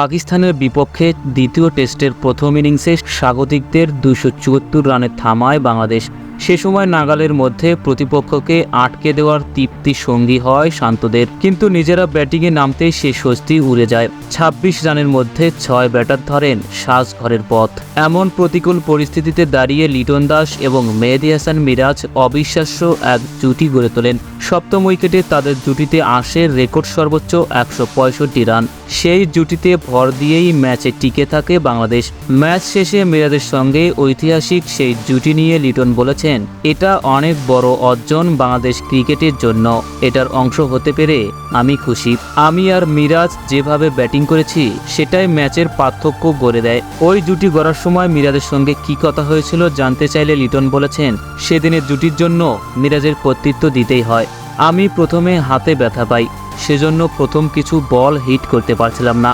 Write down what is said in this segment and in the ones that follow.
পাকিস্তানের বিপক্ষে দ্বিতীয় টেস্টের প্রথম ইনিংসে স্বাগতিকদের দুশো চুয়াত্তর রানে থামায় বাংলাদেশ। সে সময় নাগালের মধ্যে প্রতিপক্ষকে আটকে দেওয়ার তৃপ্তি সঙ্গী হয় শান্তদের। কিন্তু নিজেরা ব্যাটিংয়ে নামতেই সে স্বস্তি উড়ে যায়। ২৬ রানের মধ্যে ছয় ব্যাটার ধরেন সাজঘরের পথ। এমন প্রতিকূল পরিস্থিতিতে দাঁড়িয়ে লিটন দাস এবং মেহেদি হাসান মিরাজ অবিশ্বাস্য এক জুটি গড়ে তোলেন। সপ্তম উইকেটে তাদের জুটিতে আসে রেকর্ড সর্বোচ্চ একশো পঁয়ষট্টি রান। সেই জুটিতে ভর দিয়েই ম্যাচে টিকে থাকে বাংলাদেশ। ম্যাচ শেষে মিরাজের সঙ্গে ঐতিহাসিক সেই জুটি নিয়ে লিটন বলেছেন এটা অনেক বড় অর্জন বাংলাদেশ ক্রিকেটের জন্য। এটার অংশ হতে পেরে আমি খুশি। আমি আর মিরাজ যেভাবে ব্যাটিং করেছি, সেটাই ম্যাচের পার্থক্য গড়ে দেয়। ওই জুটি গড়ার সময় মিরাজের সঙ্গে কি কথা হয়েছিল জানতে চাইলে লিটন বলেছেন, সেদিনের জুটির জন্য মিরাজের কর্তৃত্ব দিতেই হয়। আমি প্রথমে হাতে ব্যথা পাই, সেজন্য প্রথম কিছু বল হিট করতে পারছিলাম না।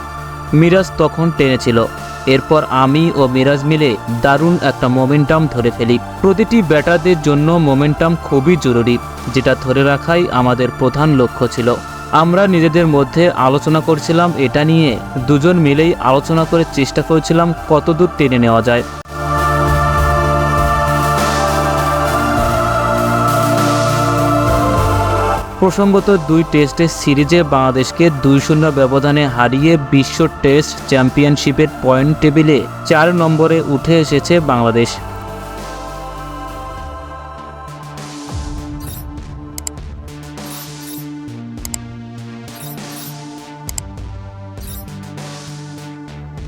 মিরাজ তখন টেনেছিল এরপর আমি ও মিরাজ মিলে দারুণ একটা মোমেন্টাম ধরে ফেলি। প্রতিটি ব্যাটারদের জন্য মোমেন্টাম খুবই জরুরি, যেটা ধরে রাখাই আমাদের প্রধান লক্ষ্য ছিল। আমরা নিজেদের মধ্যে আলোচনা করছিলাম এটা নিয়ে, দুজন মিলেই আলোচনা করে চেষ্টা করেছিলাম কতদূর টেনে নেওয়া যায়। প্রসঙ্গত দুই টেস্টের সিরিজে বাংলাদেশকে দুই শূন্য ব্যবধানে হারিয়ে বিশ্ব টেস্ট চ্যাম্পিয়নশিপের পয়েন্ট টেবিলে চার নম্বরে উঠে এসেছে বাংলাদেশ।